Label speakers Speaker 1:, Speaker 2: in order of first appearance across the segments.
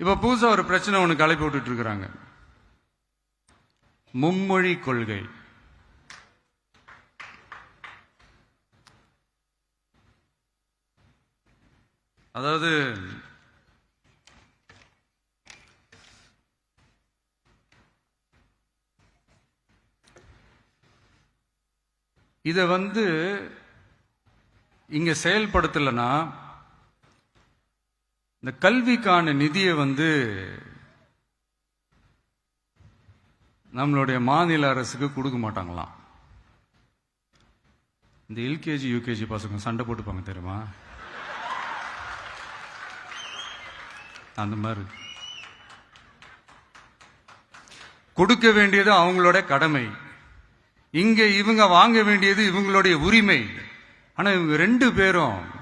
Speaker 1: இப்ப புதுசா ஒரு பிரச்சனை ஒன்று கிளப்பி விட்டுட்டு இருக்கிறாங்க மும்மொழி கொள்கை. அதாவது இதை வந்து இங்க செயல்படுத்தலைன்னா இந்த கல்விக்கான நிதியை வந்து நம்மளுடைய மாநில அரசுக்கு கொடுக்க மாட்டாங்களாம். இந்த எல்கேஜி யூகேஜி பசங்க சண்டை போட்டுப்பாங்க தெரியுமா? அந்த மாதிரி. கொடுக்க வேண்டியது அவங்களோட கடமை. இங்க இவங்க வாங்க வேண்டியது இவங்களுடைய உரிமை. ஆனா இவங்க ரெண்டு பேரும்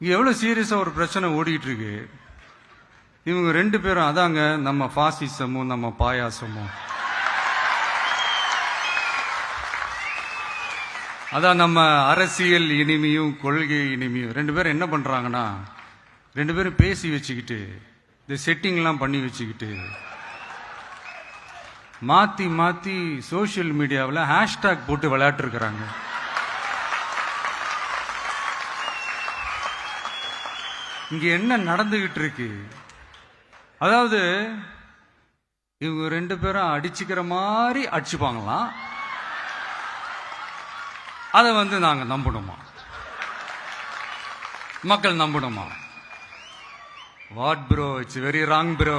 Speaker 1: இங்கே எவ்வளோ சீரியஸாக ஒரு பிரச்சனை ஓடிட்டு இருக்கு இவங்க ரெண்டு பேரும் அதாங்க நம்ம பாசிசமும் நம்ம பாயாசமும். அதான் நம்ம அரசியல் இனிமையும் கொள்கை இனிமையும். ரெண்டு பேரும் என்ன பண்ணுறாங்கன்னா ரெண்டு பேரும் பேசி வச்சுக்கிட்டு இந்த செட்டிங்லாம் பண்ணி வச்சுக்கிட்டு மாற்றி மாற்றி சோஷியல் மீடியாவில் ஹேஷ்டாக் போட்டு விளையாட்டுருக்குறாங்க. இங்க என்ன நடந்துகிட்டு இருக்கு அதாவது இவங்க ரெண்டு பேரும் அடிச்சுக்கிற மாதிரி அடிச்சுப்பாங்களாம் அதை வந்து நாங்க நம்பணுமா? மக்கள் நம்பணுமா? What bro it's very wrong bro.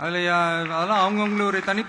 Speaker 1: அதில் அதெல்லாம் அவங்கவுங்களுடைய ஒரு தனிப்பட்ட